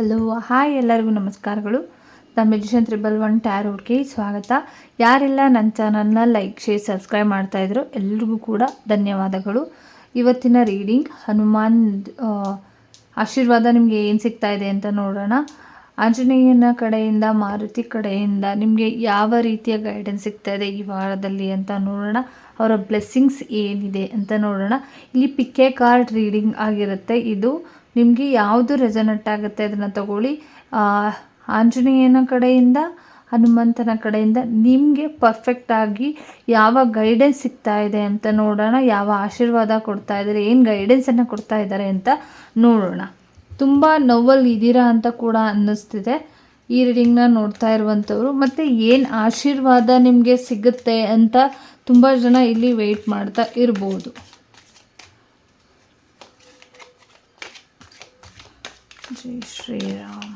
Hello hi ಎಲ್ಲರಿಗೂ ನಮಸ್ಕಾರಗಳು. ನಮ್ಮ ಮ್ಯೂಜಿಷಿಯನ್ ತ್ರಿಬಲ್ ಒನ್ ಟ್ಯಾರೋಡ್ಗೆ ಸ್ವಾಗತ. ಯಾರೆಲ್ಲ ನನ್ನ ಚಾನಲ್ನ ಲೈಕ್, ಶೇರ್, ಸಬ್ಸ್ಕ್ರೈಬ್ ಮಾಡ್ತಾಯಿದ್ರು ಎಲ್ರಿಗೂ ಕೂಡ ಧನ್ಯವಾದಗಳು. ಇವತ್ತಿನ ರೀಡಿಂಗ್ ಹನುಮಾನ್ ಆಶೀರ್ವಾದ ನಿಮಗೆ ಏನು ಸಿಗ್ತಾ ಇದೆ ಅಂತ ನೋಡೋಣ. ಆಂಜನೇಯನ ಕಡೆಯಿಂದ, ಮಾರುತಿ ಕಡೆಯಿಂದ ನಿಮಗೆ ಯಾವ ರೀತಿಯ ಗೈಡೆನ್ಸ್ ಸಿಗ್ತಾ ಇದೆ ಈ ವಾರದಲ್ಲಿ ಅಂತ ನೋಡೋಣ. ಅವರ ಬ್ಲೆಸ್ಸಿಂಗ್ಸ್ ಏನಿದೆ ಅಂತ ನೋಡೋಣ. ಇಲ್ಲಿ ಪಿಕ್ಕೆ ಕಾರ್ಡ್ ರೀಡಿಂಗ್ ಆಗಿರುತ್ತೆ. ಇದು ನಿಮಗೆ ಯಾವುದು ರೆಸನೆಟ್ ಆಗುತ್ತೆ ಅದನ್ನು ತಗೊಳ್ಳಿ. ಆಂಜನೇಯನ ಕಡೆಯಿಂದ, ಹನುಮಂತನ ಕಡೆಯಿಂದ ನಿಮಗೆ ಪರ್ಫೆಕ್ಟಾಗಿ ಯಾವ ಗೈಡೆನ್ಸ್ ಸಿಗ್ತಾ ಇದೆ ಅಂತ ನೋಡೋಣ, ಯಾವ ಆಶೀರ್ವಾದ ಕೊಡ್ತಾ ಇದ್ದಾರೆ, ಏನು ಗೈಡೆನ್ಸನ್ನು ಕೊಡ್ತಾ ಇದ್ದಾರೆ ಅಂತ ನೋಡೋಣ. ತುಂಬ ನೋವಲ್ಲಿ ಇದ್ದೀರಾ ಅಂತ ಕೂಡ ಅನ್ನಿಸ್ತಿದೆ. ಈ ರೀಡಿಂಗ್ನ ನೋಡ್ತಾ ಇರುವಂಥವ್ರು. ಮತ್ತು ಏನು ಆಶೀರ್ವಾದ ನಿಮಗೆ ಸಿಗುತ್ತೆ ಅಂತ ತುಂಬ ಜನ ಇಲ್ಲಿ ವೆಯ್ಟ್ ಮಾಡ್ತಾ ಇರ್ಬೋದು. ಜೈ ಶ್ರೀರಾಮ್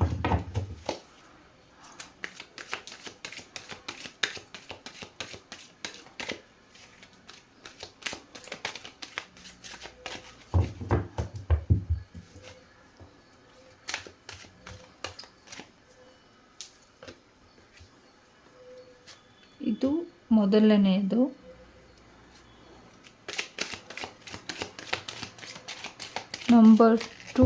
ಇದು ಮೊದಲನೆಯದು. ನಂಬರ್ ಟು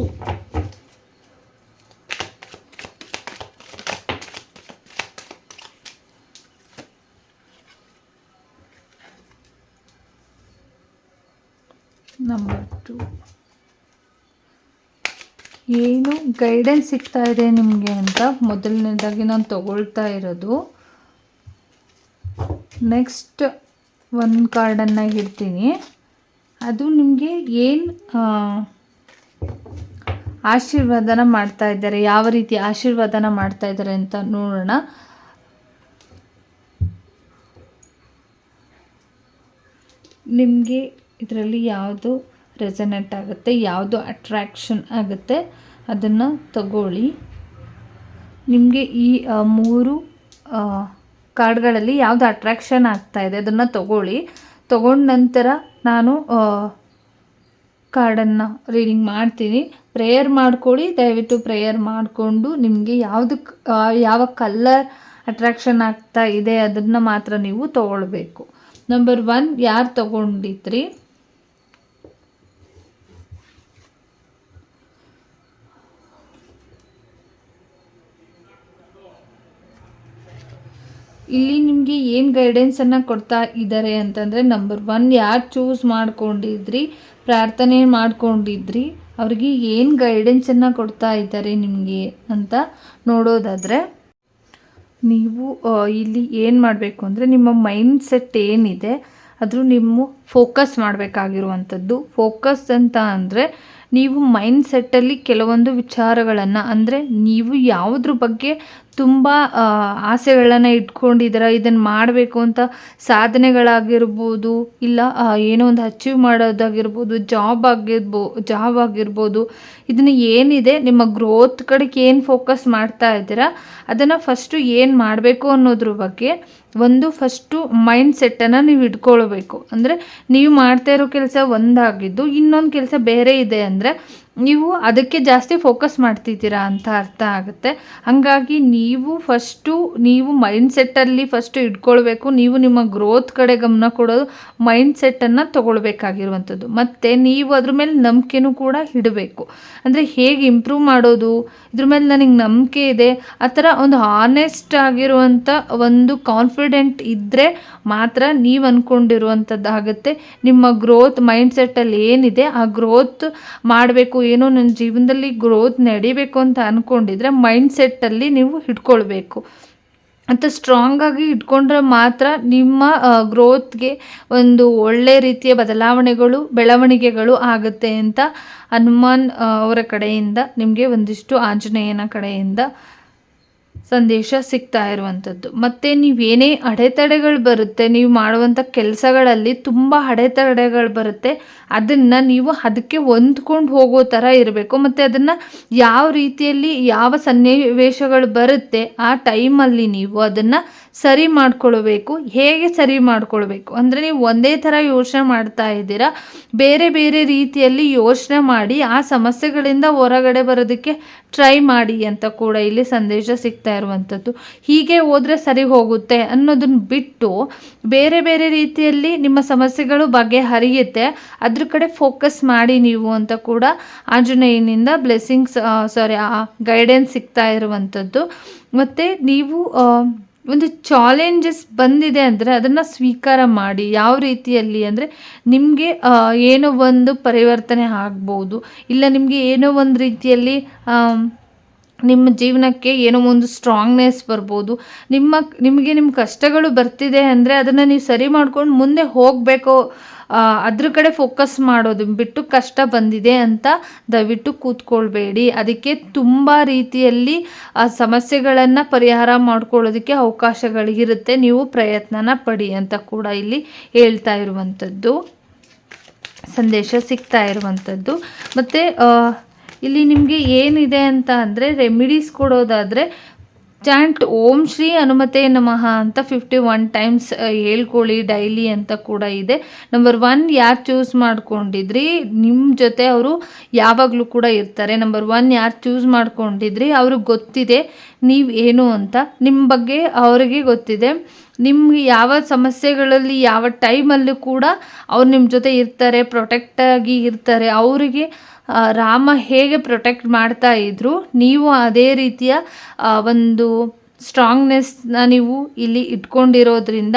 ನಂಬರ್ ಟು ಏನು ಗೈಡೆನ್ಸ್ ಸಿಗ್ತಾ ಇದೆ ನಿಮಗೆ ಅಂತ. ಮೊದಲನೇದಾಗಿ ನಾನು ತಗೊಳ್ತಾ ಇರೋದು. ನೆಕ್ಸ್ಟ್ ಒಂದು ಕಾರ್ಡನ್ನು ಇಡ್ತೀನಿ ಅದು ನಿಮಗೆ ಏನು ಆಶೀರ್ವಾದನ ಮಾಡ್ತಾ ಇದ್ದಾರೆ, ಯಾವ ರೀತಿ ಆಶೀರ್ವಾದನ ಮಾಡ್ತಾ ಇದ್ದಾರೆ ಅಂತ ನೋಡೋಣ. ನಿಮಗೆ ಇದರಲ್ಲಿ ಯಾವುದು ರೆಸನೆಟ್ ಆಗುತ್ತೆ, ಯಾವುದು ಅಟ್ರ್ಯಾಕ್ಷನ್ ಆಗುತ್ತೆ ಅದನ್ನು ತಗೊಳ್ಳಿ. ನಿಮಗೆ ಈ ಮೂರು ಕಾರ್ಡ್ಗಳಲ್ಲಿ ಯಾವುದು ಅಟ್ರ್ಯಾಕ್ಷನ್ ಆಗ್ತಾ ಇದೆ ಅದನ್ನು ತಗೊಳ್ಳಿ. ತಗೊಂಡ ನಂತರ ನಾನು ಕಾರ್ಡನ್ನು ರೀಡಿಂಗ್ ಮಾಡ್ತೀನಿ. ಪ್ರೇಯರ್ ಮಾಡ್ಕೊಳ್ಳಿ. ದಯವಿಟ್ಟು ಪ್ರೇಯರ್ ಮಾಡಿಕೊಂಡು ನಿಮಗೆ ಯಾವುದು ಯಾವ ಕಲ್ಲರ್ ಅಟ್ರ್ಯಾಕ್ಷನ್ ಆಗ್ತಾ ಇದೆ ಅದನ್ನು ಮಾತ್ರ ನೀವು ತಗೊಳ್ಬೇಕು. ನಂಬರ್ ಒನ್ ಯಾರು ತಗೊಂಡಿದ್ರಿ? ಇಲ್ಲಿ ನಿಮಗೆ ಏನು ಗೈಡೆನ್ಸನ್ನು ಕೊಡ್ತಾ ಇದ್ದಾರೆ ಅಂತಂದರೆ ನಂಬರ್ ಒನ್ ಯಾರು ಚೂಸ್ ಮಾಡ್ಕೊಂಡಿದ್ರಿ, ಪ್ರಾರ್ಥನೆ ಮಾಡ್ಕೊಂಡಿದ್ರಿ, ಅವ್ರಿಗೆ ಏನು ಗೈಡೆನ್ಸನ್ನು ಕೊಡ್ತಾ ಇದ್ದಾರೆ ನಿಮಗೆ ಅಂತ ನೋಡೋದಾದರೆ, ನೀವು ಇಲ್ಲಿ ಏನು ಮಾಡಬೇಕು ಅಂದರೆ ನಿಮ್ಮ ಮೈಂಡ್ ಸೆಟ್ ಏನಿದೆ ಅದು ನಿಮ್ಮ ಫೋಕಸ್ ಮಾಡಬೇಕಾಗಿರುವಂಥದ್ದು. ಫೋಕಸ್ ಅಂತ ಅಂದರೆ ನೀವು ಮೈಂಡ್ ಸೆಟ್ಟಲ್ಲಿ ಕೆಲವೊಂದು ವಿಚಾರಗಳನ್ನು ಅಂದರೆ ನೀವು ಯಾವುದ್ರ ಬಗ್ಗೆ ತುಂಬ ಆಸೆಗಳನ್ನು ಇಟ್ಕೊಂಡಿದ್ದೀರ ಇದನ್ನು ಮಾಡಬೇಕು ಅಂತ ಸಾಧನೆಗಳಾಗಿರ್ಬೋದು, ಇಲ್ಲ ಏನೋ ಒಂದು ಅಚೀವ್ ಮಾಡೋದಾಗಿರ್ಬೋದು ಜಾಬ್ ಆಗಿರ್ಬೋ ಜಾಬ್ ಆಗಿರ್ಬೋದು, ಇದನ್ನು ಏನಿದೆ, ನಿಮ್ಮ ಗ್ರೋತ್ ಕಡೆಗೆ ಏನು ಫೋಕಸ್ ಮಾಡ್ತಾ ಇದ್ದೀರಾ, ಅದನ್ನು ಫಸ್ಟು ಏನು ಮಾಡಬೇಕು ಅನ್ನೋದ್ರ ಬಗ್ಗೆ ಒಂದು ಫಸ್ಟು ಮೈಂಡ್ ಸೆಟ್ಟನ್ನು ನೀವು ಇಟ್ಕೊಳ್ಬೇಕು. ಅಂದರೆ ನೀವು ಮಾಡ್ತಾ ಇರೋ ಕೆಲಸ ಒಂದಾಗಿದ್ದು ಇನ್ನೊಂದು ಕೆಲಸ ಬೇರೆ ಇದೆ ಅಂದರೆ ನೀವು ಅದಕ್ಕೆ ಜಾಸ್ತಿ ಫೋಕಸ್ ಮಾಡ್ತಿದ್ದೀರಾ ಅಂತ ಅರ್ಥ ಆಗುತ್ತೆ. ಹಾಗಾಗಿ ನೀವು ಫಸ್ಟು ನೀವು ಮೈಂಡ್ ಸೆಟ್ಟಲ್ಲಿ ಫಸ್ಟು ಇಟ್ಕೊಳ್ಬೇಕು. ನೀವು ನಿಮ್ಮ ಗ್ರೋತ್ ಕಡೆ ಗಮನ ಕೊಡೋದು ಮೈಂಡ್ ಸೆಟ್ಟನ್ನು ತೊಗೊಳ್ಬೇಕಾಗಿರುವಂಥದ್ದು. ಮತ್ತು ನೀವು ಅದ್ರ ಮೇಲೆ ನಂಬಿಕೆನೂ ಕೂಡ ಇಡಬೇಕು. ಅಂದರೆ ಹೇಗೆ ಇಂಪ್ರೂವ್ ಮಾಡೋದು? ಇದ್ರ ಮೇಲೆ ನನಗೆ ನಂಬಿಕೆ ಇದೆ. ಆ ಥರ ಒಂದು ಹಾನೆಸ್ಟ್ ಆಗಿರುವಂಥ ಒಂದು ಕಾನ್ಫಿಡೆಂಟ್ ಇದ್ದರೆ ಮಾತ್ರ ನೀವು ಅಂದ್ಕೊಂಡಿರುವಂಥದ್ದಾಗುತ್ತೆ ನಿಮ್ಮ ಗ್ರೋತ್ ಮೈಂಡ್ ಸೆಟ್ಟಲ್ಲಿ ಏನಿದೆ, ಆ ಗ್ರೋತ್ ಮಾಡಬೇಕು ಏನೋ ನನ್ನ ಜೀವನದಲ್ಲಿ ಗ್ರೋತ್ ನಡಿಬೇಕು ಅಂತ ಅಂದ್ಕೊಂಡಿದ್ರೆ ಮೈಂಡ್ ಸೆಟ್ಟಲ್ಲಿ ನೀವು ಇಟ್ಕೊಳ್ಬೇಕು. ಅಂತ ಸ್ಟ್ರಾಂಗಾಗಿ ಇಟ್ಕೊಂಡ್ರೆ ಮಾತ್ರ ನಿಮ್ಮ ಗ್ರೋತ್ಗೆ ಒಂದು ಒಳ್ಳೆ ರೀತಿಯ ಬದಲಾವಣೆಗಳು, ಬೆಳವಣಿಗೆಗಳು ಆಗುತ್ತೆ ಅಂತ ಹನುಮಾನ್ ಅವರ ಕಡೆಯಿಂದ, ನಿಮಗೆ ಒಂದಿಷ್ಟು ಆಂಜನೇಯನ ಕಡೆಯಿಂದ ಸಂದೇಶ ಸಿಗ್ತಾ ಇರುವಂಥದ್ದು. ಮತ್ತು ನೀವೇನೇ ಅಡೆತಡೆಗಳು ಬರುತ್ತೆ, ನೀವು ಮಾಡುವಂಥ ಕೆಲಸಗಳಲ್ಲಿ ತುಂಬ ಅಡೆತಡೆಗಳು ಬರುತ್ತೆ, ಅದನ್ನು ನೀವು ಅದಕ್ಕೆ ಹೊಂದ್ಕೊಂಡು ಹೋಗೋ ಥರ ಇರಬೇಕು. ಮತ್ತು ಅದನ್ನು ಯಾವ ರೀತಿಯಲ್ಲಿ ಯಾವ ಸನ್ನಿವೇಶಗಳು ಬರುತ್ತೆ, ಆ ಟೈಮಲ್ಲಿ ನೀವು ಅದನ್ನು ಸರಿ ಮಾಡ್ಕೊಳ್ಬೇಕು ಹೇಗೆ ಸರಿ ಮಾಡ್ಕೊಳ್ಬೇಕು? ಅಂದರೆ ನೀವು ಒಂದೇ ಥರ ಯೋಚನೆ ಮಾಡ್ತಾ ಇದ್ದೀರಾ ಬೇರೆ ಬೇರೆ ರೀತಿಯಲ್ಲಿ ಯೋಚನೆ ಮಾಡಿ ಆ ಸಮಸ್ಯೆಗಳಿಂದ ಹೊರಗಡೆ ಬರೋದಕ್ಕೆ ಟ್ರೈ ಮಾಡಿ ಅಂತ ಕೂಡ ಇಲ್ಲಿ ಸಂದೇಶ ಸಿಗ್ತಾ ಇರುವಂಥದ್ದು. ಹೀಗೆ ಹೋದರೆ ಸರಿ ಹೋಗುತ್ತೆ ಅನ್ನೋದನ್ನ ಬಿಟ್ಟು ಬೇರೆ ಬೇರೆ ರೀತಿಯಲ್ಲಿ ನಿಮ್ಮ ಸಮಸ್ಯೆಗಳು ಬಗೆಹರಿಯುತ್ತೆ ಅದ್ರ ಕಡೆ ಫೋಕಸ್ ಮಾಡಿ ನೀವು ಅಂತ ಕೂಡ ಆಂಜನೇಯನಿಂದ ಬ್ಲೆಸ್ಸಿಂಗ್ಸ್ ಸಾರಿ ಗೈಡೆನ್ಸ್ ಸಿಗ್ತಾ ಇರುವಂಥದ್ದು. ಮತ್ತು ನೀವು ಆ, ಒಂದು ಚಾಲೆಂಜಸ್ ಬಂದಿದೆ ಅಂದರೆ ಅದನ್ನು ಸ್ವೀಕಾರ ಮಾಡಿ, ಯಾವ ರೀತಿಯಲ್ಲಿ ಅಂದರೆ ನಿಮಗೆ ಏನೋ ಒಂದು ಪರಿವರ್ತನೆ ಆಗ್ಬೋದು, ಇಲ್ಲ ನಿಮಗೆ ಏನೋ ಒಂದು ರೀತಿಯಲ್ಲಿ ನಿಮ್ಮ ಜೀವನಕ್ಕೆ ಏನೋ ಒಂದು ಸ್ಟ್ರಾಂಗ್ನೆಸ್ ಬರ್ಬೋದು, ನಿಮ್ಮ, ನಿಮಗೆ ನಿಮ್ಮ ಕಷ್ಟಗಳು ಬರ್ತಿದೆ ಅಂದರೆ ಅದನ್ನು ನೀವು ಸರಿ ಮಾಡ್ಕೊಂಡು ಮುಂದೆ ಹೋಗಬೇಕು ಅದ್ರ ಕಡೆ ಫೋಕಸ್ ಮಾಡೋದು, ಬಿಟ್ಟು ಕಷ್ಟ ಬಂದಿದೆ ಅಂತ ದಯವಿಟ್ಟು ಕೂತ್ಕೊಳ್ಬೇಡಿ. ಅದಕ್ಕೆ ತುಂಬ ರೀತಿಯಲ್ಲಿ, ಆ, ಸಮಸ್ಯೆಗಳನ್ನು ಪರಿಹಾರ ಮಾಡ್ಕೊಳ್ಳೋದಕ್ಕೆ ಅವಕಾಶಗಳಿರುತ್ತೆ. ನೀವು ಪ್ರಯತ್ನನ ಪಡಿ ಅಂತ ಕೂಡ ಇಲ್ಲಿ ಹೇಳ್ತಾ ಇರುವಂಥದ್ದು. ಸಂದೇಶ ಸಿಗ್ತಾ ಇರುವಂಥದ್ದು. ಮತ್ತು ಇಲ್ಲಿ ನಿಮಗೆ ಏನಿದೆ ಅಂತ ಅಂದರೆ ರೆಮಿಡೀಸ್ ಕೊಡೋದಾದರೆ ಚಾಂಟ್ ಓಂ ಶ್ರೀ ಹನುಮತೆ ನಮಃ ಅಂತ ಫಿಫ್ಟಿ ಒನ್ ಟೈಮ್ಸ್ ಹೇಳ್ಕೊಳ್ಳಿ ಡೈಲಿ ಅಂತ ಕೂಡ ಇದೆ. ನಂಬರ್ ಒನ್ ಯಾರು ಚೂಸ್ ಮಾಡ್ಕೊಂಡಿದ್ರಿ? ನಿಮ್ಮ ಜೊತೆ ಅವರು ಯಾವಾಗಲೂ ಕೂಡ ಇರ್ತಾರೆ. ನಂಬರ್ ಒನ್ ಯಾರು ಚೂಸ್ ಮಾಡ್ಕೊಂಡಿದ್ರಿ? ಅವ್ರಿಗೆ ಗೊತ್ತಿದೆ. ನೀವು ಏನು ಅಂತ. ನಿಮ್ಮ ಬಗ್ಗೆ ಅವರಿಗೆ ಗೊತ್ತಿದೆ. ನಿಮ್ಗೆ ಯಾವ ಸಮಸ್ಯೆಗಳಲ್ಲಿ, ಯಾವ ಟೈಮಲ್ಲೂ ಕೂಡ ಅವ್ರು ನಿಮ್ಮ ಜೊತೆ ಇರ್ತಾರೆ ಪ್ರೊಟೆಕ್ಟಾಗಿ ಇರ್ತಾರೆ. ಅವರಿಗೆ ರಾಮ ಹೇಗೆ ಪ್ರೊಟೆಕ್ಟ್ ಮಾಡ್ತಾ ಇದ್ರು, ನೀವು ಅದೇ ರೀತಿಯ ಒಂದು ಸ್ಟ್ರಾಂಗ್ನೆಸ್ನ ನೀವು ಇಲ್ಲಿ ಇಟ್ಕೊಂಡಿರೋದ್ರಿಂದ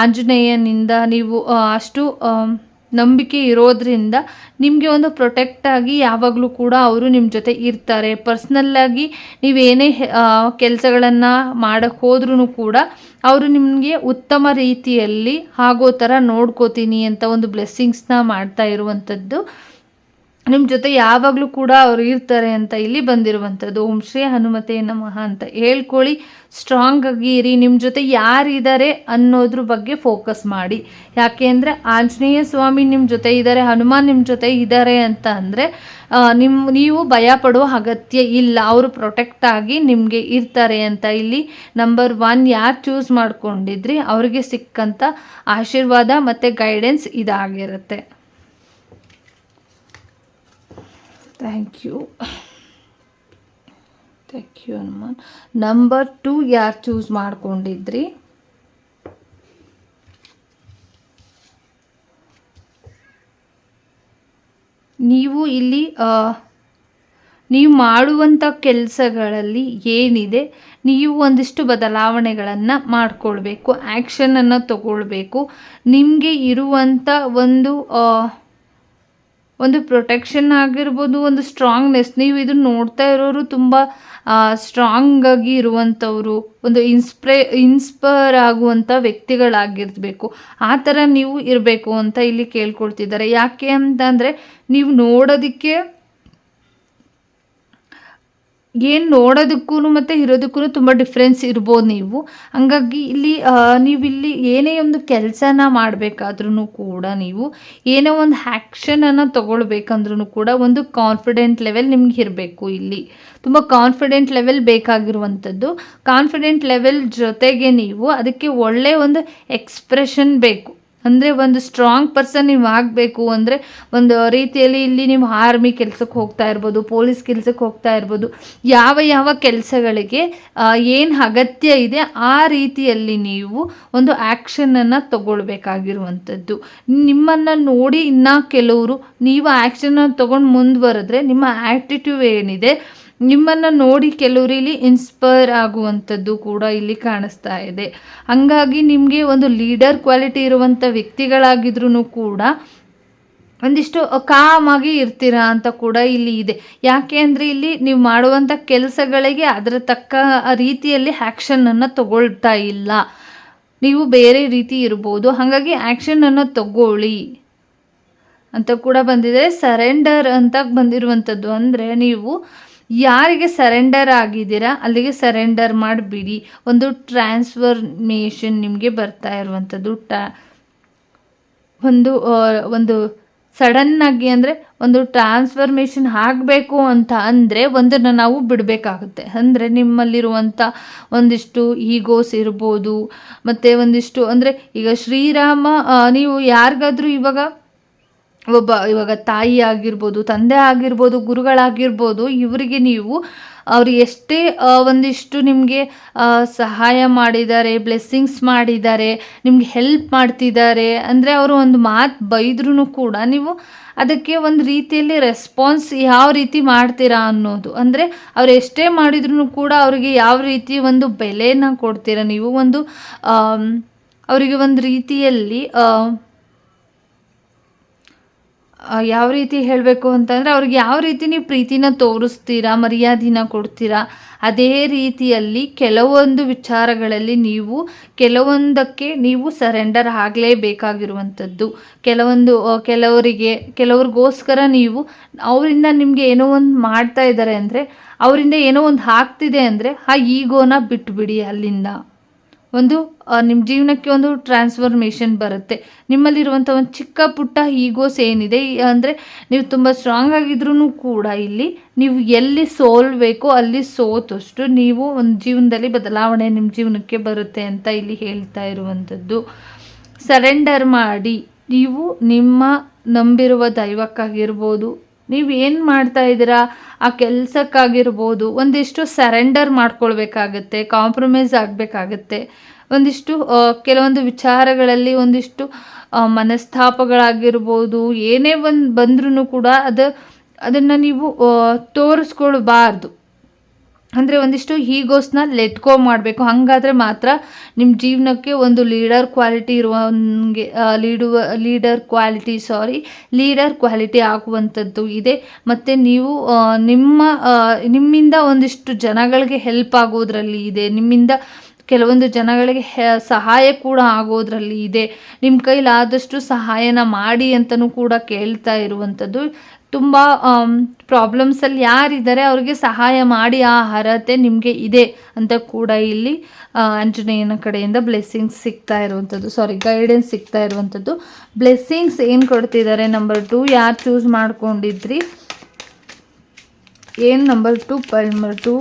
ಆಂಜನೇಯನಿಂದ ನೀವು ಅಷ್ಟು ನಂಬಿಕೆ ಇರೋದ್ರಿಂದ ನಿಮಗೆ ಒಂದು ಪ್ರೊಟೆಕ್ಟಾಗಿ ಯಾವಾಗಲೂ ಕೂಡ ಅವರು ನಿಮ್ಮ ಜೊತೆ ಇರ್ತಾರೆ. ಪರ್ಸ್ನಲ್ಲಾಗಿ ನೀವೇನೇ ಕೆಲಸಗಳನ್ನು ಮಾಡಕ್ಕೆ ಹೋದ್ರೂ ಕೂಡ ಅವರು ನಿಮಗೆ ಉತ್ತಮ ರೀತಿಯಲ್ಲಿ ಆಗೋ ಥರ ನೋಡ್ಕೋತೀನಿ ಅಂತ ಒಂದು ಬ್ಲೆಸ್ಸಿಂಗ್ಸ್ನ ಮಾಡ್ತಾ ಇರುವಂಥದ್ದು ನಿಮ್ಮ ಜೊತೆ ಯಾವಾಗಲೂ ಕೂಡ ಅವರು ಇರ್ತಾರೆ ಅಂತ ಇಲ್ಲಿ ಬಂದಿರುವಂಥದ್ದು. ಓಂ ಶ್ರೀ ಹನುಮತೆ ನಮಃ ಅಂತ ಹೇಳ್ಕೊಳ್ಳಿ. ಸ್ಟ್ರಾಂಗ್ ಆಗಿ ಇರಿ. ನಿಮ್ಮ ಜೊತೆ ಯಾರಿದ್ದಾರೆ ಅನ್ನೋದ್ರ ಬಗ್ಗೆ ಫೋಕಸ್ ಮಾಡಿ. ಯಾಕೆ ಅಂದರೆ ಆಂಜನೇಯ ಸ್ವಾಮಿ ನಿಮ್ಮ ಜೊತೆ ಇದ್ದಾರೆ, ಹನುಮಾನ್ ನಿಮ್ಮ ಜೊತೆ ಇದ್ದಾರೆ ಅಂತ ಅಂದರೆ ನಿಮ್ಮ ನೀವು ಭಯ ಪಡುವ ಅಗತ್ಯ ಇಲ್ಲ. ಅವರು ಪ್ರೊಟೆಕ್ಟ್ ಆಗಿ ನಿಮಗೆ ಇರ್ತಾರೆ ಅಂತ ಇಲ್ಲಿ ನಂಬರ್ ಒನ್ ಯಾರು ಚೂಸ್ ಮಾಡ್ಕೊಂಡಿದ್ರಿ, ಅವರಿಗೆ ಸಿಕ್ಕಂಥ ಆಶೀರ್ವಾದ ಮತ್ತು ಗೈಡೆನ್ಸ್ ಇದಾಗಿರುತ್ತೆ. Thank you thank you Hanuman number two ಯಾರು ಚೂಸ್ ಮಾಡ್ಕೊಂಡಿದ್ರಿ? ನೀವು ಇಲ್ಲಿ ನೀವು ಮಾಡುವಂಥ ಕೆಲಸಗಳಲ್ಲಿ ಏನಿದೆ, ನೀವು ಒಂದಿಷ್ಟು ಬದಲಾವಣೆಗಳನ್ನು ಮಾಡಿಕೊಳ್ಬೇಕು ಆ್ಯಕ್ಷನನ್ನು ತಗೊಳ್ಬೇಕು. ನಿಮಗೆ ಇರುವಂಥ ಒಂದು ಒಂದು ಪ್ರೊಟೆಕ್ಷನ್ ಆಗಿರ್ಬೋದು, ಒಂದು ಸ್ಟ್ರಾಂಗ್ನೆಸ್ ನೀವು ಇದನ್ನು ನೋಡ್ತಾ ಇರೋರು ತುಂಬ ಸ್ಟ್ರಾಂಗ್ ಆಗಿ ಇರುವಂಥವ್ರು, ಒಂದು ಇನ್ಸ್ಪ್ರೇ ಇನ್ಸ್ಪೈರ್ ಆಗುವಂಥ ವ್ಯಕ್ತಿಗಳಾಗಿರ್ಬೇಕು. ಆ ಥರ ನೀವು ಇರಬೇಕು ಅಂತ ಇಲ್ಲಿ ಕೇಳ್ಕೊಳ್ತಿದ್ದಾರೆ. ಯಾಕೆ ಅಂತಂದರೆ ನೀವು ನೋಡೋದಕ್ಕೆ ಏನು ನೋಡೋದಕ್ಕೂ ಮತ್ತು ಇರೋದಕ್ಕೂ ತುಂಬ ಡಿಫ್ರೆನ್ಸ್ ಇರ್ಬೋದು ನೀವು. ಹಂಗಾಗಿ ಇಲ್ಲಿ ನೀವಿಲ್ಲಿ ಏನೇ ಒಂದು ಕೆಲಸನ ಮಾಡಬೇಕಾದ್ರೂ ಕೂಡ ನೀವು ಏನೋ ಒಂದು ಆ್ಯಕ್ಷನನ್ನು ತೊಗೊಳ್ಬೇಕಂದ್ರೂ ಕೂಡ ಒಂದು ಕಾನ್ಫಿಡೆಂಟ್ ಲೆವೆಲ್ ನಿಮ್ಗೆ ಇರಬೇಕು ಇಲ್ಲಿ. ತುಂಬ ಕಾನ್ಫಿಡೆಂಟ್ ಲೆವೆಲ್ ಬೇಕಾಗಿರುವಂಥದ್ದು. ಕಾನ್ಫಿಡೆಂಟ್ ಲೆವೆಲ್ ಜೊತೆಗೆ ನೀವು ಅದಕ್ಕೆ ಒಳ್ಳೆಯ ಒಂದು ಎಕ್ಸ್ಪ್ರೆಷನ್ ಬೇಕು. ಅಂದರೆ ಒಂದು ಸ್ಟ್ರಾಂಗ್ ಪರ್ಸನ್ ನೀವು ಆಗಬೇಕು ಅಂದರೆ ಒಂದು ರೀತಿಯಲ್ಲಿ ಇಲ್ಲಿ ನೀವು ಆರ್ಮಿ ಕೆಲಸಕ್ಕೆ ಹೋಗ್ತಾ ಇರ್ಬೋದು ಪೊಲೀಸ್ ಕೆಲಸಕ್ಕೆ ಹೋಗ್ತಾ ಇರ್ಬೋದು, ಯಾವ ಯಾವ ಕೆಲಸಗಳಿಗೆ ಏನು ಅಗತ್ಯ ಇದೆ ಆ ರೀತಿಯಲ್ಲಿ ನೀವು ಒಂದು ಆ್ಯಕ್ಷನನ್ನು ತಗೊಳ್ಬೇಕಾಗಿರುವಂಥದ್ದು. ನಿಮ್ಮನ್ನು ನೋಡಿ ಇನ್ನೂ ಕೆಲವರು, ನೀವು ಆ್ಯಕ್ಷನನ್ನು ತೊಗೊಂಡು ಮುಂದುವರೆದ್ರೆ ನಿಮ್ಮ ಆ್ಯಟಿಟ್ಯೂಡ್ ಏನಿದೆ ನಿಮ್ಮನ್ನು ನೋಡಿ ಕೆಲವರು ಇಲ್ಲಿ ಇನ್ಸ್ಪೈರ್ ಆಗುವಂಥದ್ದು ಕೂಡ ಇಲ್ಲಿ ಕಾಣಿಸ್ತಾ ಇದೆ. ಹಂಗಾಗಿ ನಿಮಗೆ ಒಂದು ಲೀಡರ್ ಕ್ವಾಲಿಟಿ ಇರುವಂಥ ವ್ಯಕ್ತಿಗಳಾಗಿದ್ರೂ ಕೂಡ ಒಂದಿಷ್ಟು ಕಾಮಾಗಿ ಇರ್ತೀರಾ ಅಂತ ಕೂಡ ಇಲ್ಲಿ ಇದೆ. ಯಾಕೆ ಅಂದರೆ ಇಲ್ಲಿ ನೀವು ಮಾಡುವಂಥ ಕೆಲಸಗಳಿಗೆ ಅದರ ತಕ್ಕ ರೀತಿಯಲ್ಲಿ ಆ್ಯಕ್ಷನನ್ನು ತಗೊಳ್ತಾ ಇಲ್ಲ. ನೀವು ಬೇರೆ ರೀತಿ ಇರ್ಬೋದು. ಹಾಗಾಗಿ ಆ್ಯಕ್ಷನನ್ನು ತಗೊಳ್ಳಿ ಅಂತ ಕೂಡ ಬಂದಿದೆ. ಸರೆಂಡರ್ ಅಂತ ಬಂದಿರುವಂಥದ್ದು ಅಂದರೆ ನೀವು ಯಾರಿಗೆ ಸರೆಂಡರ್ ಆಗಿದ್ದೀರಾ, ಅಲ್ಲಿಗೆ ಸರೆಂಡರ್ ಮಾಡಿಬಿಡಿ. ಒಂದು ಟ್ರಾನ್ಸ್ಫರ್ಮೇಷನ್ ನಿಮಗೆ ಬರ್ತಾ ಇರುವಂಥದ್ದು. ಟ್ರಾ ಒಂದು ಒಂದು ಸಡನ್ನಾಗಿ ಅಂದರೆ ಒಂದು ಟ್ರಾನ್ಸ್ಫರ್ಮೇಷನ್ ಆಗಬೇಕು ಅಂತ ಅಂದರೆ ಒಂದನ್ನು ನಾವು ಬಿಡಬೇಕಾಗುತ್ತೆ. ಅಂದರೆ ನಿಮ್ಮಲ್ಲಿರುವಂಥ ಒಂದಿಷ್ಟು ಈಗೋಸ್ ಇರ್ಬೋದು, ಮತ್ತು ಒಂದಿಷ್ಟು ಅಂದರೆ ಈಗ ಶ್ರೀರಾಮ ನೀವು ಯಾರಿಗಾದರೂ ಇವಾಗ ಒಬ್ಬ ಇವಾಗ ತಾಯಿ ಆಗಿರ್ಬೋದು, ತಂದೆ ಆಗಿರ್ಬೋದು, ಗುರುಗಳಾಗಿರ್ಬೋದು, ಇವರಿಗೆ ನೀವು, ಅವ್ರು ಎಷ್ಟೇ ಒಂದಿಷ್ಟು ನಿಮಗೆ ಸಹಾಯ ಮಾಡಿದ್ದಾರೆ ಬ್ಲೆಸ್ಸಿಂಗ್ಸ್ ಮಾಡಿದ್ದಾರೆ, ನಿಮ್ಗೆ ಹೆಲ್ಪ್ ಮಾಡ್ತಿದ್ದಾರೆ, ಅಂದರೆ ಅವರು ಒಂದು ಮಾತು ಬೈದ್ರೂ ಕೂಡ ನೀವು ಅದಕ್ಕೆ ಒಂದು ರೀತಿಯಲ್ಲಿ ರೆಸ್ಪಾನ್ಸ್ ಯಾವ ರೀತಿ ಮಾಡ್ತೀರಾ ಅನ್ನೋದು. ಅಂದರೆ ಅವ್ರು ಎಷ್ಟೇ ಮಾಡಿದ್ರು ಕೂಡ ಅವರಿಗೆ ಯಾವ ರೀತಿ ಒಂದು ಬೆಲೆನ ಕೊಡ್ತೀರಾ, ನೀವು ಒಂದು ಅವರಿಗೆ ಒಂದು ರೀತಿಯಲ್ಲಿ ಯಾವ ರೀತಿ ಹೇಳಬೇಕು ಅಂತಂದರೆ ಅವ್ರಿಗೆ ಯಾವ ರೀತಿ ನೀವು ಪ್ರೀತಿನ ತೋರಿಸ್ತೀರಾ, ಮರ್ಯಾದೆನ ಕೊಡ್ತೀರಾ, ಅದೇ ರೀತಿಯಲ್ಲಿ ಕೆಲವೊಂದು ವಿಚಾರಗಳಲ್ಲಿ ನೀವು ಕೆಲವೊಂದಕ್ಕೆ ನೀವು ಸರೆಂಡರ್ ಆಗಲೇಬೇಕಾಗಿರುವಂಥದ್ದು. ಕೆಲವೊಂದು ಕೆಲವರಿಗೆ, ಕೆಲವ್ರಿಗೋಸ್ಕರ ನೀವು ಅವರಿಂದ ನಿಮಗೆ ಏನೋ ಒಂದು ಮಾಡ್ತಾ ಇದ್ದಾರೆ ಅಂದರೆ, ಅವರಿಂದ ಏನೋ ಒಂದು ಆಗ್ತಿದೆ ಅಂದರೆ, ಆ ಈಗೋನ ಬಿಟ್ಬಿಡಿ ಅಲ್ಲಿಂದ. ಒಂದು ನಿಮ್ಮ ಜೀವನಕ್ಕೆ ಒಂದು ಟ್ರಾನ್ಸ್ಫರ್ಮೇಷನ್ ಬರುತ್ತೆ. ನಿಮ್ಮಲ್ಲಿರುವಂಥ ಒಂದು ಚಿಕ್ಕ ಪುಟ್ಟ ಈಗೋಸ್ ಏನಿದೆ ಅಂದರೆ ನೀವು ತುಂಬ ಸ್ಟ್ರಾಂಗ್ ಆಗಿದ್ರೂ ಕೂಡ ಇಲ್ಲಿ ನೀವು ಎಲ್ಲಿ ಸೋಲ್ಬೇಕೋ ಅಲ್ಲಿ ಸೋತಷ್ಟು ನೀವು ಒಂದು ಜೀವನದಲ್ಲಿ ಬದಲಾವಣೆ ನಿಮ್ಮ ಜೀವನಕ್ಕೆ ಬರುತ್ತೆ ಅಂತ ಇಲ್ಲಿ ಹೇಳ್ತಾ ಇರುವಂಥದ್ದು. ಸರೆಂಡರ್ ಮಾಡಿ, ನೀವು ನಿಮ್ಮ ನಂಬಿರುವ ದೈವಕ್ಕಾಗಿರ್ಬೋದು ನೀವು ಏನು ಮಾಡ್ತಾ ಇದ್ದೀರಾ? ಆ ಕೆಲಸಕ್ಕಾಗಿರ್ಬೋದು ಒಂದಿಷ್ಟು ಸರೆಂಡರ್ ಮಾಡ್ಕೊಳ್ಬೇಕಾಗತ್ತೆ ಕಾಂಪ್ರಮೈಸ್ ಆಗಬೇಕಾಗತ್ತೆ. ಒಂದಿಷ್ಟು ಕೆಲವೊಂದು ವಿಚಾರಗಳಲ್ಲಿ ಒಂದಿಷ್ಟು ಮನಸ್ತಾಪಗಳಾಗಿರ್ಬೋದು, ಏನೇ ಒಂದು ಬಂದ್ರೂ ಕೂಡ ಅದು, ಅದನ್ನು ನೀವು ತೋರಿಸ್ಕೊಳ್ಬಾರ್ದು. ಅಂದರೆ ಒಂದಿಷ್ಟು ಈಗೋಸ್ನ ಲೆಟ್ಕೋ ಮಾಡಬೇಕು. ಹಾಗಾದರೆ ಮಾತ್ರ ನಿಮ್ಮ ಜೀವನಕ್ಕೆ ಒಂದು ಲೀಡರ್ ಕ್ವಾಲಿಟಿ ಇರುವಂಗೆ ಲೀಡುವ leader quality sorry leader quality ಆಗುವಂಥದ್ದು ಇದೆ. ಮತ್ತು ನೀವು ನಿಮ್ಮ ನಿಮ್ಮಿಂದ ಒಂದಿಷ್ಟು ಜನಗಳಿಗೆ ಹೆಲ್ಪ್ ಆಗೋದ್ರಲ್ಲಿ ಇದೆ. ನಿಮ್ಮಿಂದ ಕೆಲವೊಂದು ಜನಗಳಿಗೆ ಸಹಾಯ ಕೂಡ ಆಗೋದ್ರಲ್ಲಿ ಇದೆ. ನಿಮ್ಮ ಕೈಲಾದಷ್ಟು ಸಹಾಯನ ಮಾಡಿ ಅಂತಲೂ ಕೂಡ ಕೇಳ್ತಾ ಇರುವಂಥದ್ದು. ತುಂಬ ಪ್ರಾಬ್ಲಮ್ಸಲ್ಲಿ ಯಾರಿದ್ದಾರೆ ಅವ್ರಿಗೆ ಸಹಾಯ ಮಾಡಿ ಆ ಅರ್ಹತೆ ನಿಮಗೆ ಇದೆ ಅಂತ ಕೂಡ ಇಲ್ಲಿ ಆಂಜನೇಯನ ಕಡೆಯಿಂದ ಬ್ಲೆಸ್ಸಿಂಗ್ಸ್ ಸಿಗ್ತಾ ಇರುವಂಥದ್ದು ಸಾರಿ ಗೈಡೆನ್ಸ್ ಸಿಗ್ತಾ ಇರುವಂಥದ್ದು ಬ್ಲೆಸ್ಸಿಂಗ್ಸ್ ಏನು ಕೊಡ್ತಿದ್ದಾರೆ? ನಂಬರ್ ಟು ಯಾರು ಚೂಸ್ ಮಾಡ್ಕೊಂಡಿದ್ರಿ? ಏನು number two number two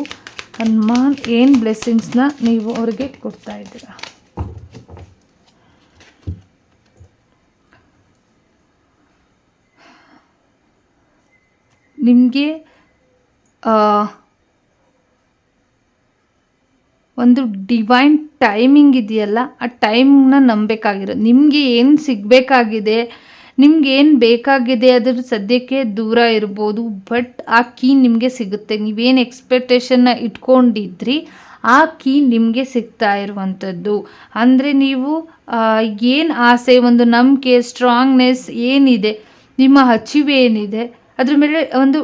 Hanuman, ಏನು ಬ್ಲೆಸ್ಸಿಂಗ್ಸ್ನ ನೀವು ಅವ್ರಿಗೆ ಕೊಡ್ತಾ ಇದ್ದೀರಾ? ನಿಮಗೆ ಒಂದು ಡಿವೈನ್ ಟೈಮಿಂಗ್ ಇದೆಯಲ್ಲ, ಆ ಟೈಮ್ನ ನಂಬಬೇಕಾಗಿರೋದು ನಿಮಗೆ ಏನು ಸಿಗಬೇಕಾಗಿದೆ, ನಿಮ್ಗೆ ಏನು ಬೇಕಾಗಿದೆ ಅದ್ರ ಸದ್ಯಕ್ಕೆ ದೂರ ಇರ್ಬೋದು ಬಟ್ ಆ ಕೀ ನಿಮಗೆ ಸಿಗುತ್ತೆ. ನೀವೇನು ಎಕ್ಸ್ಪೆಕ್ಟೇಷನ್ನ ಇಟ್ಕೊಂಡಿದ್ರಿ, ಆ ಕೀ ನಿಮಗೆ ಸಿಗ್ತಾ ಇರುವಂಥದ್ದು. ಅಂದರೆ ನೀವು ಏನು ಆಸೆ, ಒಂದು ನಂಬಿಕೆ ಸ್ಟ್ರಾಂಗ್ನೆಸ್ ಏನಿದೆ, ನಿಮ್ಮ ಅಚೀವ್ ಏನಿದೆ ಅದ್ರ ಮೇಲೆ ಒಂದು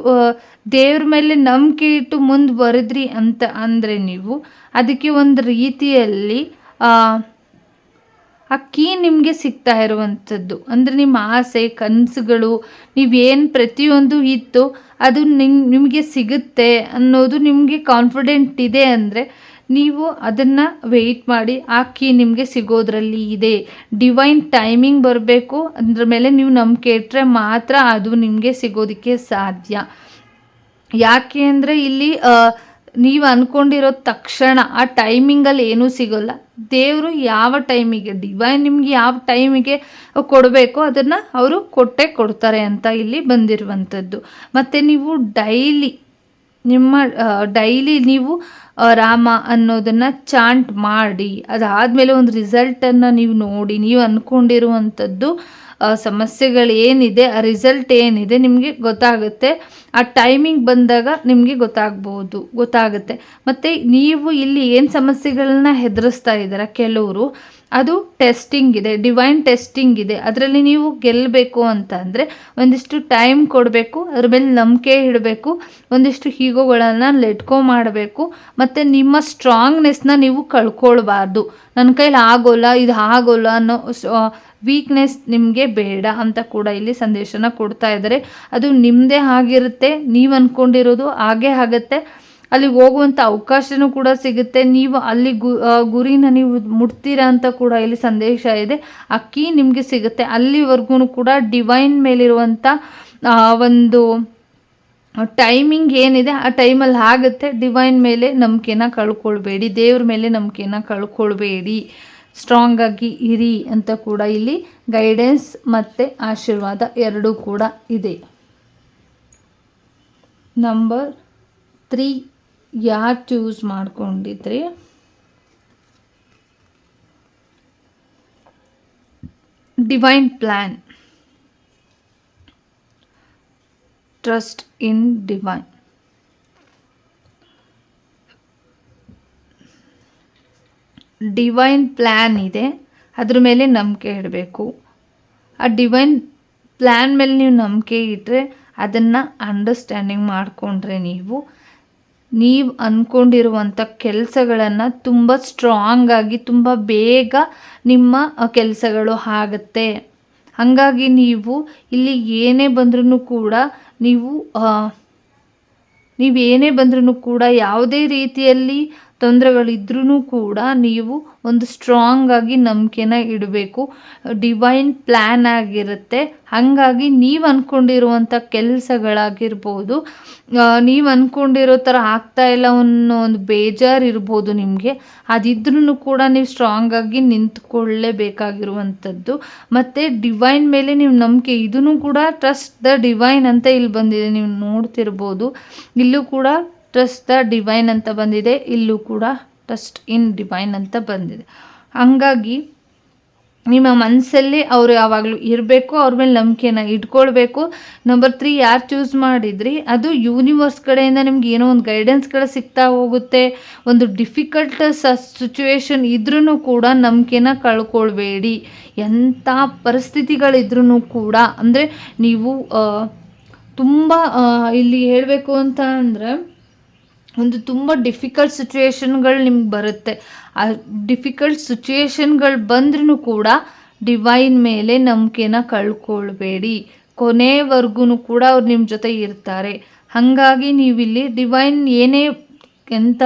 ದೇವ್ರ ಮೇಲೆ ನಂಬಿಕೆ ಇಟ್ಟು ಮುಂದೆ ಬರೆದ್ರಿ ಅಂತ ಅಂದರೆ ನೀವು, ಅದಕ್ಕೆ ಒಂದು ರೀತಿಯಲ್ಲಿ, ಆ ಕೀ ನಿಮಗೆ ಸಿಗ್ತಾ ಇರುವಂಥದ್ದು. ಅಂದರೆ ನಿಮ್ಮ ಆಸೆ, ಕನಸುಗಳು, ನೀವೇನು ಪ್ರತಿಯೊಂದು ಇತ್ತು, ಅದು ನಿಮ್, ನಿಮಗೆ ಸಿಗುತ್ತೆ ಅನ್ನೋದು ನಿಮಗೆ ಕಾನ್ಫಿಡೆಂಟ್ ಇದೆ ಅಂದರೆ ನೀವು ಅದನ್ನು ವೆಯ್ಟ್ ಮಾಡಿ, ಆ ಕೀ ನಿಮಗೆ ಸಿಗೋದ್ರಲ್ಲಿ ಇದೆ. ಡಿವೈನ್ ಟೈಮಿಂಗ್ ಬರಬೇಕು. ಅದ್ರ ಮೇಲೆ ನೀವು ನಂಬಿಕೆ ಇಟ್ಟರೆ ಮಾತ್ರ ಅದು ನಿಮಗೆ ಸಿಗೋದಕ್ಕೆ ಸಾಧ್ಯ. ಯಾಕೆ ಅಂದರೆ ಇಲ್ಲಿ ನೀವು ಅಂದ್ಕೊಂಡಿರೋ ತಕ್ಷಣ ಆ ಟೈಮಿಂಗಲ್ಲಿ ಏನೂ ಸಿಗೋಲ್ಲ. ದೇವರು ಯಾವ ಟೈಮಿಗೆ ಡಿವೈನ್ ನಿಮ್ಗೆ ಯಾವ ಟೈಮಿಗೆ ಕೊಡಬೇಕು ಅದನ್ನು ಅವರು ಕೊಟ್ಟೆ ಕೊಡ್ತಾರೆ ಅಂತ ಇಲ್ಲಿ ಬಂದಿರುವಂಥದ್ದು. ಮತ್ತು ನೀವು ಡೈಲಿ ನಿಮ್ಮ ಡೈಲಿ ನೀವು ರಾಮ ಅನ್ನೋದನ್ನು ಚಾಂಟ್ ಮಾಡಿ, ಅದಾದಮೇಲೆ ಒಂದು ರಿಸಲ್ಟನ್ನು ನೀವು ನೋಡಿ, ನೀವು ಅಂದ್ಕೊಂಡಿರುವಂಥದ್ದು ಸಮಸ್ಯೆಗಳು ಏನಿದೆ ಆ ರಿಸಲ್ಟ್ ಏನಿದೆ ನಿಮಗೆ ಗೊತ್ತಾಗುತ್ತೆ. ಆ ಟೈಮಿಂಗ್ ಬಂದಾಗ ನಿಮಗೆ ಗೊತ್ತಾಗ್ಬೋದು, ಗೊತ್ತಾಗುತ್ತೆ. ಮತ್ತು ನೀವು ಇಲ್ಲಿ ಏನು ಸಮಸ್ಯೆಗಳನ್ನ ಹೆದರಿಸ್ತಾ ಇದ್ದೀರ? ಕೆಲವರು ಅದು ಟೆಸ್ಟಿಂಗ್ ಇದೆ ಡಿವೈನ್ ಟೆಸ್ಟಿಂಗ್ ಇದೆ. ಅದರಲ್ಲಿ ನೀವು ಗೆಲ್ಲಬೇಕು ಅಂತ ಅಂದರೆ ಒಂದಿಷ್ಟು ಟೈಮ್ ಕೊಡಬೇಕು, ಅದ್ರ ಮೇಲೆ ನಂಬಿಕೆ ಇಡಬೇಕು, ಒಂದಿಷ್ಟು ಹೀಗೋಗಳನ್ನು ಲೆಟ್ಕೋ ಮಾಡಬೇಕು, ಮತ್ತು ನಿಮ್ಮ ಸ್ಟ್ರಾಂಗ್ನೆಸ್ನ ನೀವು ಕಳ್ಕೊಳ್ಬಾರ್ದು. ನನ್ನ ಕೈಲಿ ಆಗೋಲ್ಲ, ಇದು ಆಗೋಲ್ಲ ಅನ್ನೋ ವೀಕ್ನೆಸ್ ನಿಮಗೆ ಬೇಡ ಅಂತ ಕೂಡ ಇಲ್ಲಿ ಸಂದೇಶನ ಕೊಡ್ತಾ ಇದ್ದಾರೆ. ಅದು ನಿಮ್ಮದೇ ಆಗಿರುತ್ತೆ, ನೀವು ಅಂದ್ಕೊಂಡಿರೋದು ಹಾಗೇ ಆಗುತ್ತೆ. ಅಲ್ಲಿಗೆ ಹೋಗುವಂಥ ಅವಕಾಶನೂ ಕೂಡ ಸಿಗುತ್ತೆ. ನೀವು ಅಲ್ಲಿ ಗು ಗುರಿನ ನೀವು ಮುಟ್ತೀರಾ ಅಂತ ಕೂಡ ಇಲ್ಲಿ ಸಂದೇಶ ಇದೆ. ಅಕ್ಕಿ ನಿಮಗೆ ಸಿಗುತ್ತೆ. ಅಲ್ಲಿವರೆಗೂ ಕೂಡ ಡಿವೈನ್ ಮೇಲಿರುವಂಥ ಒಂದು ಟೈಮಿಂಗ್ ಏನಿದೆ ಆ ಟೈಮಲ್ಲಿ ಆಗುತ್ತೆ. ಡಿವೈನ್ ಮೇಲೆ ನಂಬಿಕೆನ ಕಳ್ಕೊಳ್ಬೇಡಿ. ದೇವ್ರ ಮೇಲೆ ನಂಬಿಕೆನ ಕಳ್ಕೊಳ್ಬೇಡಿ. ಸ್ಟ್ರಾಂಗ್ ಆಗಿ ಇರಿ ಅಂತ ಕೂಡ ಇಲ್ಲಿ ಗೈಡೆನ್ಸ್ ಮತ್ತು ಆಶೀರ್ವಾದ ಎರಡೂ ಕೂಡ ಇದೆ. ನಂಬರ್ ತ್ರೀ ಯಾರು choose ಮಾಡ್ಕೊಂಡಿದ್ರಿ? Divine plan trust in divine divine plan ಇದೆ. ಅದ್ರ ಮೇಲೆ ನಂಬಿಕೆ ಇಡಬೇಕು. ಆ ಡಿವೈನ್ ಪ್ಲ್ಯಾನ್ ಮೇಲೆ ನೀವು ನಂಬಿಕೆ ಇಟ್ಟರೆ ಅದನ್ನು ಅಂಡರ್ಸ್ಟ್ಯಾಂಡಿಂಗ್ ಮಾಡಿಕೊಂಡ್ರೆ ನೀವು ನೀವು ಅಂದ್ಕೊಂಡಿರುವಂಥ ಕೆಲಸಗಳನ್ನು ತುಂಬ ಸ್ಟ್ರಾಂಗಾಗಿ ತುಂಬ ಬೇಗ ನಿಮ್ಮ ಕೆಲಸಗಳು ಆಗುತ್ತೆ. ಹಾಗಾಗಿ ನೀವು ಇಲ್ಲಿ ಏನೇ ಬಂದ್ರೂ ಕೂಡ ನೀವು ನೀವು ಏನೇ ಬಂದ್ರೂ ಕೂಡ ಯಾವುದೇ ರೀತಿಯಲ್ಲಿ ತೊಂದರೆಗಳಿದ್ರೂ ಕೂಡ ನೀವು ಒಂದು ಸ್ಟ್ರಾಂಗ್ ಆಗಿ ನಂಬಿಕೆನ ಇಡಬೇಕು. ಡಿವೈನ್ ಪ್ಲ್ಯಾನ್ ಆಗಿರುತ್ತೆ. ಹಾಗಾಗಿ ನೀವು ಅಂದ್ಕೊಂಡಿರುವಂಥ ಕೆಲಸಗಳಾಗಿರ್ಬೋದು ನೀವು ಅಂದ್ಕೊಂಡಿರೋ ಥರ ಆಗ್ತಾ ಇಲ್ಲ ಅನ್ನೋ ಒಂದು ಬೇಜಾರು ಇರ್ಬೋದು ನಿಮಗೆ. ಅದಿದ್ರೂ ಕೂಡ ನೀವು ಸ್ಟ್ರಾಂಗ್ ಆಗಿ ನಿಂತ್ಕೊಳ್ಳೇಬೇಕಾಗಿರುವಂಥದ್ದು. ಮತ್ತು ಡಿವೈನ್ ಮೇಲೆ ನೀವು ನಂಬಿಕೆ ಇದೂ ಕೂಡ ಟ್ರಸ್ಟ್ ದ ಡಿವೈನ್ ಅಂತ ಇಲ್ಲಿ ಬಂದಿದೆ. ನೀವು ನೋಡ್ತಿರ್ಬೋದು. ಇಲ್ಲೂ ಕೂಡ ಟ್ರಸ್ಟ್ ದ ಡಿವೈನ್ ಅಂತ ಬಂದಿದೆ, ಇಲ್ಲೂ ಕೂಡ ಟ್ರಸ್ಟ್ ಇನ್ ಡಿವೈನ್ ಅಂತ ಬಂದಿದೆ. ಹಂಗಾಗಿ ನಿಮ್ಮ ಮನಸ್ಸಲ್ಲಿ ಅವರು ಯಾವಾಗಲೂ ಇರಬೇಕು, ಅವ್ರ ಮೇಲೆ ನಂಬಿಕೆನ ಇಟ್ಕೊಳ್ಬೇಕು. ನಂಬರ್ ತ್ರೀ ಯಾರು ಚೂಸ್ ಮಾಡಿದ್ರಿ, ಅದು ಯೂನಿವರ್ಸ್ ಕಡೆಯಿಂದ ನಿಮ್ಗೆ ಏನೋ ಒಂದು ಗೈಡೆನ್ಸ್ಗಳು ಸಿಗ್ತಾ ಹೋಗುತ್ತೆ. ಒಂದು ಡಿಫಿಕಲ್ಟ್ ಸ ಸಿಚುವೇಶನ್ ಇದ್ರೂ ಕೂಡ ನಂಬಿಕೆನ ಕಳ್ಕೊಳ್ಬೇಡಿ. ಎಂಥ ಪರಿಸ್ಥಿತಿಗಳಿದ್ರೂ ಕೂಡ, ಅಂದರೆ ನೀವು ತುಂಬ ಇಲ್ಲಿ ಹೇಳಬೇಕು ಅಂತ ಅಂದರೆ ಒಂದು ತುಂಬ ಡಿಫಿಕಲ್ಟ್ ಸಿಚುವೇಶನ್ಗಳು ನಿಮ್ಗೆ ಬರುತ್ತೆ. ಆ ಡಿಫಿಕಲ್ಟ್ ಸಿಚುಯೇಷನ್ಗಳು ಬಂದ್ರೂ ಕೂಡ ಡಿವೈನ್ ಮೇಲೆ ನಂಬಿಕೆನ ಕಳ್ಕೊಳ್ಬೇಡಿ. ಕೊನೆವರೆಗೂ ಕೂಡ ಅವ್ರು ನಿಮ್ಮ ಜೊತೆ ಇರ್ತಾರೆ. ಹಾಗಾಗಿ ನೀವಿಲ್ಲಿ ಡಿವೈನ್ ಏನೇ ಎಂಥ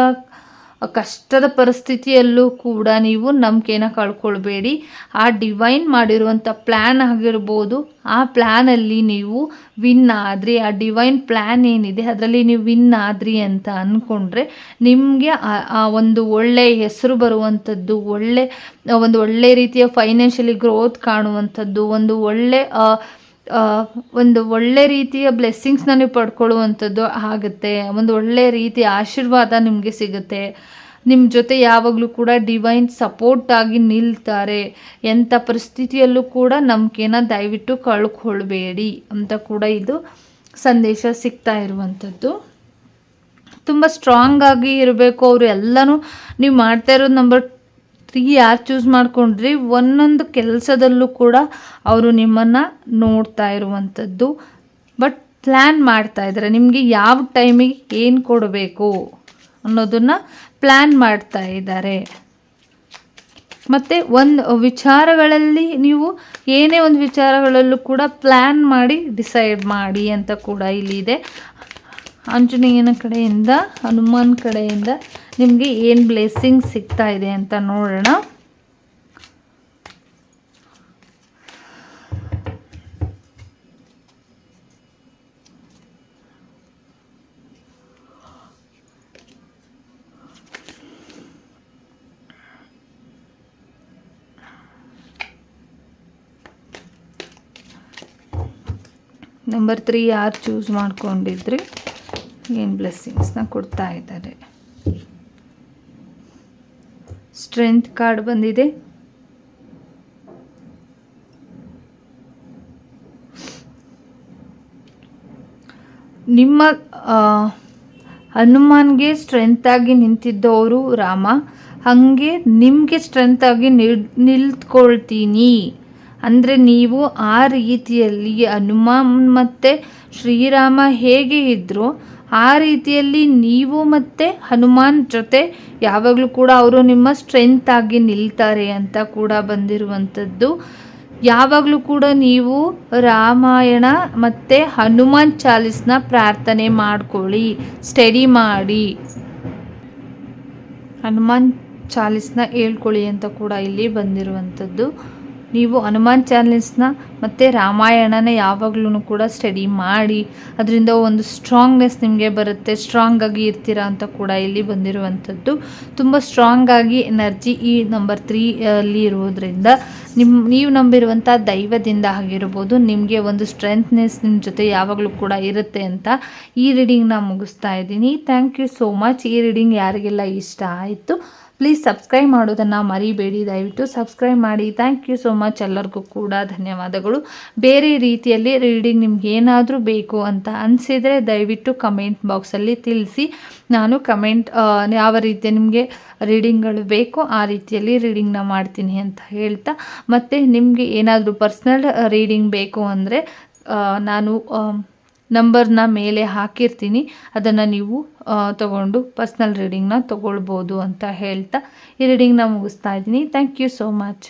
ಕಷ್ಟದ ಪರಿಸ್ಥಿತಿಯಲ್ಲೂ ಕೂಡ ನೀವು ನಂಬಿಕೆನ ಕಳ್ಕೊಳ್ಬೇಡಿ. ಆ ಡಿವೈನ್ ಮಾಡಿರುವಂಥ ಪ್ಲ್ಯಾನ್ ಆಗಿರ್ಬೋದು, ಆ ಪ್ಲ್ಯಾನಲ್ಲಿ ನೀವು ವಿನ್ ಆದ್ರಿ. ಆ ಡಿವೈನ್ ಪ್ಲ್ಯಾನ್ ಏನಿದೆ, ಅದರಲ್ಲಿ ನೀವು ವಿನ್ ಆದ್ರಿ ಅಂತ ಅಂದ್ಕೊಂಡ್ರೆ ನಿಮಗೆ ಆ ಒಂದು ಒಳ್ಳೆಯ ಹೆಸರು ಬರುವಂಥದ್ದು ಒಳ್ಳೆ, ಒಂದು ಒಳ್ಳೆ ರೀತಿಯ ಫೈನಾನ್ಷಿಯಲಿ ಗ್ರೋತ್ ಕಾಣುವಂಥದ್ದು ಒಂದು ಒಳ್ಳೆ ಒಂದು ಒಳ್ಳೆ ರೀತಿಯ ಬ್ಲೆಸ್ಸಿಂಗ್ಸ್ನ ನೀವು ಪಡ್ಕೊಳ್ಳುವಂಥದ್ದು ಆಗುತ್ತೆ. ಒಂದು ಒಳ್ಳೆ ರೀತಿಯ ಆಶೀರ್ವಾದ ನಿಮಗೆ ಸಿಗುತ್ತೆ. ನಿಮ್ಮ ಜೊತೆ ಯಾವಾಗಲೂ ಕೂಡ ಡಿವೈನ್ ಸಪೋರ್ಟ್ ಆಗಿ ನಿಲ್ತಾರೆ. ಎಂಥ ಪರಿಸ್ಥಿತಿಯಲ್ಲೂ ಕೂಡ ನಂಬಿಕೆನ ದಯವಿಟ್ಟು ಕಳ್ಕೊಳ್ಬೇಡಿ ಅಂತ ಕೂಡ ಇದು ಸಂದೇಶ ಸಿಗ್ತಾ ಇರುವಂಥದ್ದು. ತುಂಬ ಸ್ಟ್ರಾಂಗ್ ಆಗಿ ಇರಬೇಕು ಅವರು ಎಲ್ಲನೂ. ನೀವು ಮಾಡ್ತಾ ಇರೋದು ನಂಬರ್ ತ್ರೀ ಯಾರು ಚೂಸ್ ಮಾಡಿಕೊಂಡ್ರಿ ಒಂದೊಂದು ಕೆಲಸದಲ್ಲೂ ಕೂಡ ಅವರು ನಿಮ್ಮನ್ನು ನೋಡ್ತಾ ಇರುವಂಥದ್ದು ಬಟ್ ಪ್ಲ್ಯಾನ್ ಮಾಡ್ತಾ ಇದ್ದಾರೆ. ನಿಮಗೆ ಯಾವ ಟೈಮಿಗೆ ಏನು ಕೊಡಬೇಕು ಅನ್ನೋದನ್ನು ಪ್ಲ್ಯಾನ್ ಮಾಡ್ತಾ ಇದ್ದಾರೆ. ಮತ್ತು ಒಂದು ವಿಚಾರಗಳಲ್ಲಿ ನೀವು ಏನೇ ಒಂದು ವಿಚಾರಗಳಲ್ಲೂ ಕೂಡ ಪ್ಲ್ಯಾನ್ ಮಾಡಿ ಡಿಸೈಡ್ ಮಾಡಿ ಅಂತ ಕೂಡ ಇಲ್ಲಿದೆ ಆಂಜನೇಯನ ಕಡೆಯಿಂದ, ಹನುಮಾನ್ ಕಡೆಯಿಂದ ನಿಮಗೆ ಏನು ಬ್ಲೆಸ್ಸಿಂಗ್ ಸಿಗ್ತಾ ಇದೆ ಅಂತ ನೋಡೋಣ. ನಂಬರ್ ತ್ರೀ ಯಾರು ಚೂಸ್ ಮಾಡ್ಕೊಂಡಿದ್ರಿ? ಏನು ಬ್ಲೆಸ್ಸಿಂಗ್ಸ್ನ ಕೊಡ್ತಾ ಇದ್ದಾರೆ? ಸ್ಟ್ರೆಂತ್ ಕಾರ್ಡ್ ಬಂದಿದೆ. ನಿಮ್ಮ ಹನುಮಾನ್ಗೆ ಸ್ಟ್ರೆಂತಾಗಿ ನಿಂತಿದ್ದವರು ರಾಮ. ಹಾಗೆ ನಿಮಗೆ ಸ್ಟ್ರೆಂತಾಗಿ ನಿಲ್, ನಿಲ್ತ್ಕೊಳ್ತೀನಿ. ಅಂದರೆ ನೀವು ಆ ರೀತಿಯಲ್ಲಿ ಹನುಮಾನ್ ಮತ್ತು ಶ್ರೀರಾಮ ಹೇಗೆ ಇದ್ದರು ಆ ರೀತಿಯಲ್ಲಿ ನೀವು ಮತ್ತು ಹನುಮಾನ್ ಜೊತೆ ಯಾವಾಗಲೂ ಕೂಡ ಅವರು ನಿಮ್ಮ ಸ್ಟ್ರೆಂತ್ ಆಗಿ ನಿಲ್ತಾರೆ ಅಂತ ಕೂಡ ಬಂದಿರುವಂಥದ್ದು. ಯಾವಾಗಲೂ ಕೂಡ ನೀವು ರಾಮಾಯಣ ಮತ್ತು ಹನುಮಾನ್ ಚಾಲಿಸ್ನ ಪ್ರಾರ್ಥನೆ ಮಾಡ್ಕೊಳ್ಳಿ ಸ್ಟಡಿ ಮಾಡಿ. ಹನುಮಾನ್ ಚಾಲಿಸ್ನ ಹೇಳ್ಕೊಳ್ಳಿ ಅಂತ ಕೂಡ ಇಲ್ಲಿ ಬಂದಿರುವಂಥದ್ದು. ನೀವು ಹನುಮಾನ್ ಚಾನೆಲ್ಸ್ನ ಮತ್ತು ರಾಮಾಯಣನ ಯಾವಾಗಲೂ ಕೂಡ ಸ್ಟಡಿ ಮಾಡಿ, ಅದರಿಂದ ಒಂದು ಸ್ಟ್ರಾಂಗ್ನೆಸ್ ನಿಮಗೆ ಬರುತ್ತೆ ಸ್ಟ್ರಾಂಗ್ ಆಗಿ ಇರ್ತೀರಾ ಅಂತ ಕೂಡ ಇಲ್ಲಿ ಬಂದಿರುವಂಥದ್ದು. ತುಂಬ ಸ್ಟ್ರಾಂಗ್ ಆಗಿ ಎನರ್ಜಿ ಈ ನಂಬರ್ ತ್ರೀ ಅಲ್ಲಿ ಇರುವುದರಿಂದ ನಿಮ್ಮ ನೀವು ನಂಬಿರುವಂಥ ದೈವದಿಂದ ಆಗಿರ್ಬೋದು, ನಿಮಗೆ ಒಂದು ಸ್ಟ್ರೆಂತ್ನೆಸ್ ನಿಮ್ಮ ಜೊತೆ ಯಾವಾಗಲೂ ಕೂಡ ಇರುತ್ತೆ ಅಂತ ಈ ರೀಡಿಂಗ್ನ ಮುಗಿಸ್ತಾ ಇದ್ದೀನಿ. ಥ್ಯಾಂಕ್ ಯು ಸೋ ಮಚ್ ಈ ರೀಡಿಂಗ್ ಯಾರಿಗೆಲ್ಲ ಇಷ್ಟ ಆಯಿತು ಪ್ಲೀಸ್ ಸಬ್ಸ್ಕ್ರೈಬ್ ಮಾಡೋದನ್ನು ಮರಿಬೇಡಿ. ದಯವಿಟ್ಟು ಸಬ್ಸ್ಕ್ರೈಬ್ ಮಾಡಿ. ಥ್ಯಾಂಕ್ ಯು ಸೋ ಮಚ್ ಎಲ್ಲರಿಗೂ ಕೂಡ ಧನ್ಯವಾದಗಳು. ಬೇರೆ ರೀತಿಯಲ್ಲಿ ರೀಡಿಂಗ್ ನಿಮ್ಗೆ ಏನಾದರೂ ಬೇಕು ಅಂತ ಅನಿಸಿದರೆ ದಯವಿಟ್ಟು ಕಮೆಂಟ್ ಬಾಕ್ಸಲ್ಲಿ ತಿಳಿಸಿ. ನಾನು ಕಮೆಂಟ್ ಯಾವ ರೀತಿ ನಿಮಗೆ ರೀಡಿಂಗ್ಗಳು ಬೇಕೋ ಆ ರೀತಿಯಲ್ಲಿ ರೀಡಿಂಗ್ನ ಮಾಡ್ತೀನಿ ಅಂತ ಹೇಳ್ತಾ. ಮತ್ತು ನಿಮಗೆ ಏನಾದರೂ ಪರ್ಸ್ನಲ್ ರೀಡಿಂಗ್ ಬೇಕು ಅಂದರೆ ನಾನು ನಂಬರ್ನ ಮೇಲೆ ಹಾಕಿರ್ತೀನಿ. ಅದನ್ನು ನೀವು ತಗೊಂಡು ಪರ್ಸ್ನಲ್ ರೀಡಿಂಗ್ನ ತೊಗೊಳ್ಬೋದು ಅಂತ ಹೇಳ್ತಾ ಈ ರೀಡಿಂಗ್ನ ಮುಗಿಸ್ತಾ ಇದ್ದೀನಿ. Thank you so much.